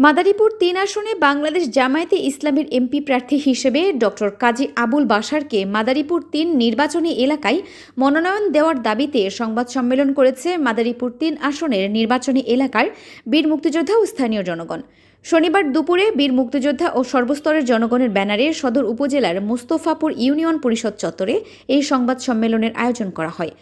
মাদারীপুর তিন আসনে বাংলাদেশ জামায়াতে ইসলামের এমপি প্রার্থী হিসেবে ডক্টর কাজী আবুল বাসারকে মাদারীপুর তিন নির্বাচনী এলাকায় মনোনয়ন দেওয়ার দাবিতে সংবাদ সম্মেলন করেছে মাদারীপুর তিন আসনের নির্বাচনী এলাকার বীর মুক্তিযোদ্ধা ও স্থানীয় জনগণ। শনিবার দুপুরে বীর মুক্তিযোদ্ধা ও সর্বস্তরের জনগণের ব্যানারে সদর উপজেলার মোস্তফাপুর ইউনিয়ন পরিষদ চত্বরে এই সংবাদ সম্মেলনের আয়োজন করা হয়।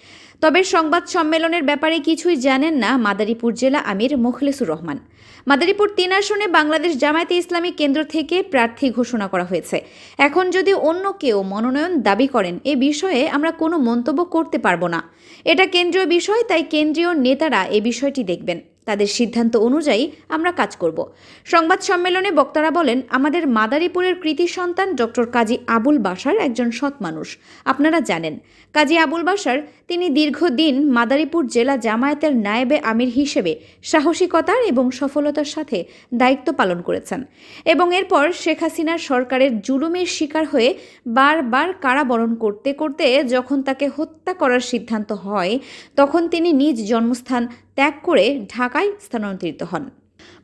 তবে সংবাদ সম্মেলনের ব্যাপারে কিছুই জানেন না মাদারীপুর জেলা আমির মোখলেসুর রহমান। মাদারীপুর তিন আসনে বাংলাদেশ জামায়াতে ইসলামী কেন্দ্র থেকে প্রার্থী ঘোষণা করা হয়েছে। এখন যদি অন্য কেউ মনোনয়ন দাবি করেন, এ বিষয়ে আমরা কোনো মন্তব্য করতে পারব না। এটা কেন্দ্রীয় বিষয়, তাই কেন্দ্রীয় নেতারা এ বিষয়টি দেখবেন। তাদের সিদ্ধান্ত অনুযায়ী আমরা কাজ করব। সংবাদ সম্মেলনে বক্তারা বলেন, আমাদের মাদারীপুরের কৃতি সন্তান ডক্টর কাজী আবুল বাসার একজন সৎ মানুষ। আপনারা জানেন, কাজী আবুল বাসার তিনি দীর্ঘদিন মাদারীপুর জেলা জামায়াতের নায়েবে আমির হিসেবে সাহসিকতার এবং সফলতার সাথে দায়িত্ব পালন করেছেন এবং এরপর শেখ হাসিনার সরকারের জুলুমের শিকার হয়ে বারবার কারাবরণ করতে করতে যখন তাকে হত্যা করার সিদ্ধান্ত হয়, তখন তিনি নিজ জন্মস্থান ত্যাগ করে ঢাকায় স্থানান্তরিত হন।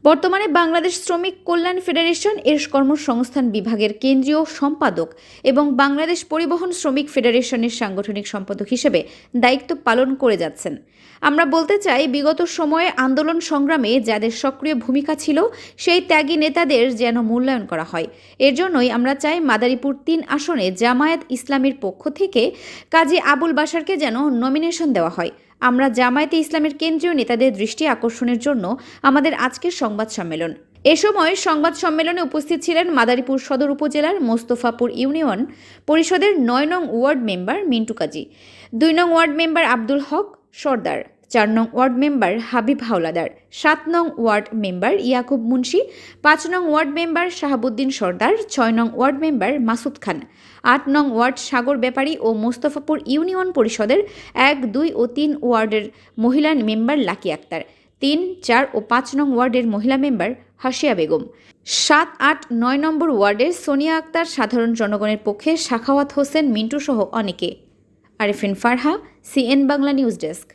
বর্তমানে বাংলাদেশ শ্রমিক কল্যাণ ফেডারেশন এর কর্মসংস্থান বিভাগের কেন্দ্রীয় সম্পাদক এবং বাংলাদেশ পরিবহন শ্রমিক ফেডারেশনের সাংগঠনিক সম্পাদক হিসেবে দায়িত্ব পালন করে যাচ্ছেন। আমরা বলতে চাই, বিগত সময়ে আন্দোলন সংগ্রামে যাদের সক্রিয় ভূমিকা ছিল, সেই ত্যাগী নেতাদের যেন মূল্যায়ন করা হয়। এর জন্যই আমরা চাই মাদারীপুর তিন আসনে জামায়াত ইসলামীর পক্ষ থেকে কাজী আবুল বাসারকে যেন নমিনেশন দেওয়া হয়। আমরা জামায়াতে ইসলামের কেন্দ্রীয় নেতাদের দৃষ্টি আকর্ষণের জন্য আমাদের আজকের সংবাদ সম্মেলন। এ সময় সংবাদ সম্মেলনে উপস্থিত ছিলেন মাদারীপুর সদর উপজেলার মোস্তফাপুর ইউনিয়ন পরিষদের নয় নং ওয়ার্ড মেম্বার মিন্টু কাজী, দুই নং ওয়ার্ড মেম্বার আব্দুল হক সর্দার। চার নং ওয়ার্ড মেম্বার হাবিব হাওলাদার, সাত নং ওয়ার্ড মেম্বার ইয়াকুব মুন্সি, পাঁচ নং ওয়ার্ড মেম্বার শাহাবুদ্দিন সর্দার, ছয় নং ওয়ার্ড মেম্বার মাসুদ খান, আট নং ওয়ার্ড সাগর ব্যাপারী ও মোস্তফাপুর ইউনিয়ন পরিষদের এক, দুই ও তিন ওয়ার্ডের মহিলা মেম্বার লাকি আক্তার, তিন, চার ও পাঁচ নং ওয়ার্ডের মহিলা মেম্বার হাসিয়া বেগম। সাত, আট, নয় নম্বর ওয়ার্ডের সোনিয়া আক্তার সাধারণ জনগণের পক্ষে সাখাওয়াত হোসেন মিন্টু সহ অনেকে। Arifin Farha, CN Bangla news desk.